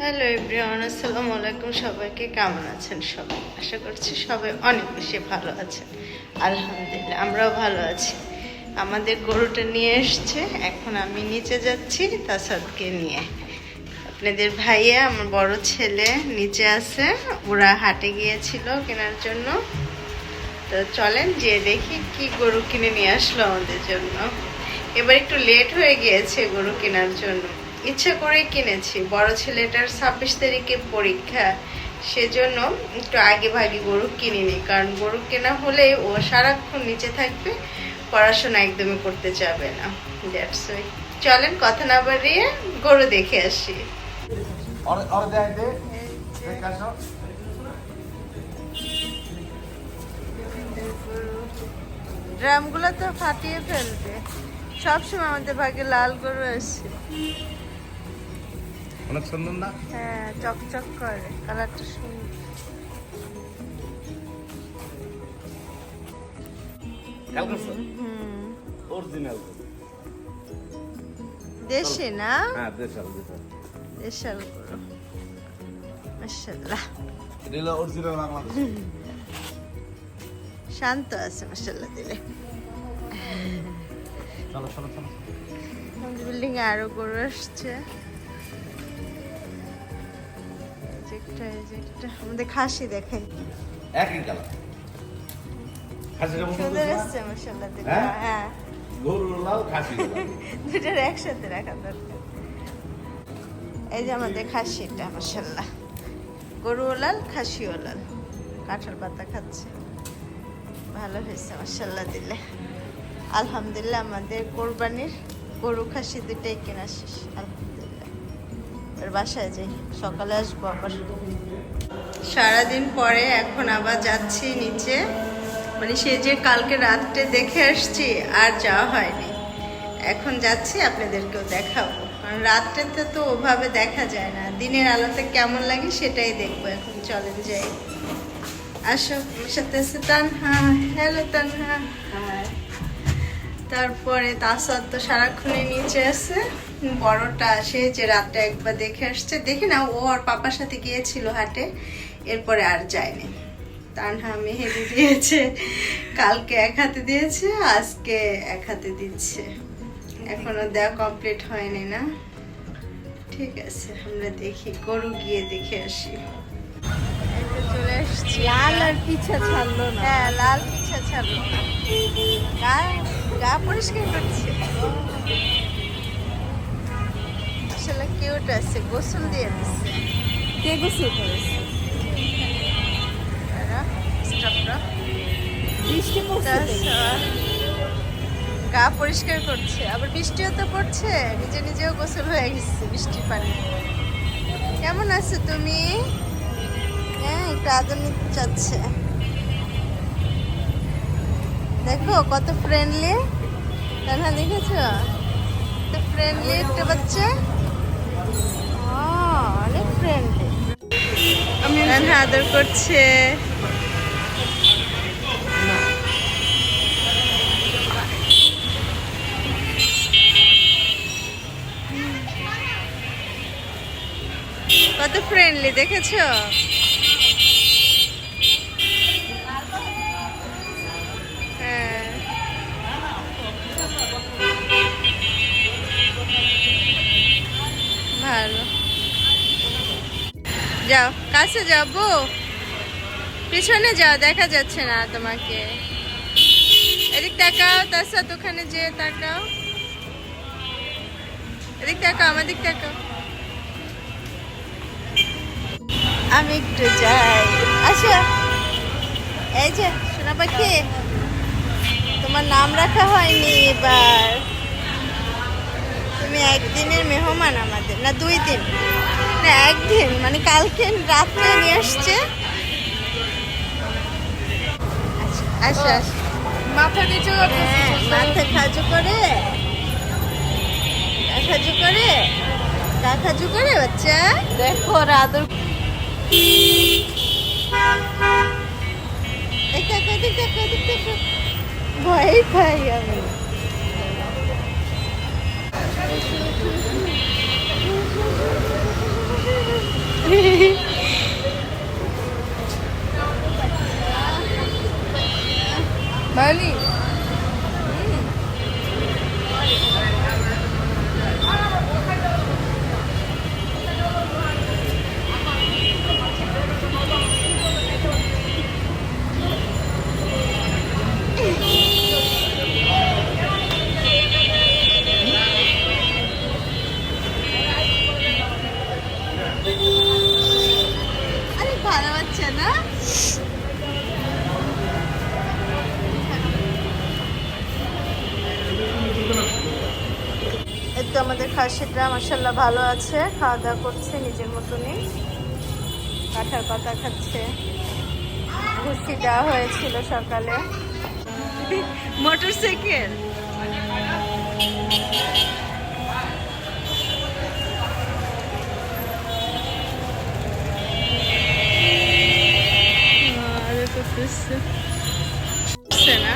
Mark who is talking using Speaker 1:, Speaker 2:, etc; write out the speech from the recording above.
Speaker 1: Hello everyone আসসালামু আলাইকুম সবাইকে কেমন আছেন সবাই? আশা করছি সবাই অনেক বেশি ভালো আছেন। আলহামদুলিল্লাহ, আমরাও ভালো আছি। আমাদের গরুটা নিয়ে এসছে। এখন আমি নিচে যাচ্ছি তাসাদকে নিয়ে। আপনাদের ভাইয়া, আমার বড় ছেলে নিচে আছে। ওরা হাটে গিয়েছিল কেনার জন্য। তো চলেন যে দেখি কি গরু কিনে নিয়ে আসলো আমাদের জন্য। এবার একটু লেট হয়ে গিয়েছে গরু কেনার জন্য। ইচ্ছে করে কিনেছি। বড় ছেলেটার ছাব্বিশ তারিখে পরীক্ষা সেজন্য একটু আগে ভাগে গরু কিনিনি। কারণ গরু কেনা হলে ও সারাক্ষণ নিচে থাকবে পড়াশোনা একদমই করতে যাবে না। দ্যাটস ওই চলেন কথা না বাড়িয়ে গরু দেখে আসি। ড্রামগুলো তো ফাটিয়ে ফেলবে। সবসময় আমাদের ভাগে লাল গরু আসে
Speaker 2: অনেক সুন্দর না?
Speaker 1: হ্যাঁ চকচক করে কালারটা সুন্দর।
Speaker 2: অরিজিনাল
Speaker 1: দেশি না?
Speaker 2: হ্যাঁ দেশাল দেশাল।
Speaker 1: মাশাল্লাহ
Speaker 2: এটা অরিজিনাল বাংলাদেশ।
Speaker 1: শান্ত আছে মাশাল্লাহ দিলে।
Speaker 2: চলো চলো চলো।
Speaker 1: বিল্ডিং এ আরও গরু আসছে। একটা, এই যে একটা। আমাদের খাসি দেখাই।
Speaker 2: একই কালার। খাসিটা মতো
Speaker 1: সুন্দর আসছে মাশাল্লাহ
Speaker 2: হ্যাঁ?
Speaker 1: হ্যাঁ।
Speaker 2: গরু লাল খাসি
Speaker 1: দুটার একসাথে রাখা দরকার। এই যে আমাদের খাসিটা মাসাল্লাহ গরু লাল খাসিও লাল। কাঁঠাল পাতা খাচ্ছে। ভালো হয়েছে দিলে। আলহামদুলিল্লাহ আমাদের কোরবানির গরু খাসি দুটাই কেনা শেষ। আলহামদুলিল্লাহ। এবার বাসায় যাই সকালে আসব আবার। সারাদিন পরে এখন আবার যাচ্ছি নিচে। মানে সে যে কালকে রাত্রে দেখে আসছি আর যাওয়া হয়নি। এখন যাচ্ছি আপনাদেরকেও দেখাবো। কারণ রাত্রেতে তো ওভাবে দেখা যায় না। দিনের আলোতে কেমন লাগে সেটাই দেখব। এখন চলেন যাই। আসো আমার সাথে আছে তানহা। হ্যালো তানহা। হাই তারপরে তাসাদ তো সারাক্ষণে নিচে আছে। বড়টা সে যে রাতটা একবার দেখে আসছে। দেখি না ও আর পাপার সাথে গিয়েছিল হাটে এরপরে আর যায়নি। তানহা মেহেদি দিয়েছে কালকে এক হাতে দিয়েছে আজকে এক হাতে দিচ্ছে। এখনও দেওয়া কমপ্লিট হয়নি না। ঠিক আছে আমরা দেখি গরু গিয়ে দেখে আসি। চলে আসছি।
Speaker 3: লাল আর পিছা ছাড়লো না।
Speaker 1: হ্যাঁ লাল পিছা ছাড়লো না। গা পরিষ্কার করছে। আসলে কিউট আছে গোসল দিয়ে দিচ্ছে
Speaker 3: কে গোসল করেছে?
Speaker 1: গা পরিষ্কার করছে। আবার বৃষ্টিও তো পড়ছে নিজে নিজেও গোসল হয়ে গেছে বৃষ্টির পানি। কেমন আছো তুমি? হ্যাঁ একটু আদর নিতে চাচ্ছে। দেখো কত ফ্রেন্ডলি তাহলে দেখেছ? কত ফ্রেন্ডলি একটা বাচ্চা। অনেক ফ্রেন্ডলি আমি আদর করছে। কত ফ্রেন্ডলি দেখেছ? যাও, কাছে যাব পিছনে যাও, দেখা যাচ্ছে না তোমাকে। এদিক তাকাও তার সাথে ওখানে যে তাকাও। এদিক তাকাও, আমার দিক তাকাও। আমি একটু যাই। আচ্ছা এই যে, সোনা পাখি, তোমার নাম রাখা হয়নি এবার। তুমি একদিনের মেহমান আমাদের, না দুই দিন? না একদিন মানে কালকে রাত্রে নিয়ে আসছে। আচ্ছা আচ্ছা।
Speaker 3: মাথা নিচু
Speaker 1: হ্যাঁ, মাথা খাজু করে। খাজু করে। খাজু করে বাচ্চা।
Speaker 3: দেখো
Speaker 1: দেখো ভয় পাই আমি। 等你 খাসিটা মাসাল্লাহ ভালো আছে। খাওয়া দাওয়া করছে নিজের মতনই। কাঁঠাল পাতা খাচ্ছে। ভুসি দেওয়া হয়েছিল সকালে। মোটর সাইকেল না।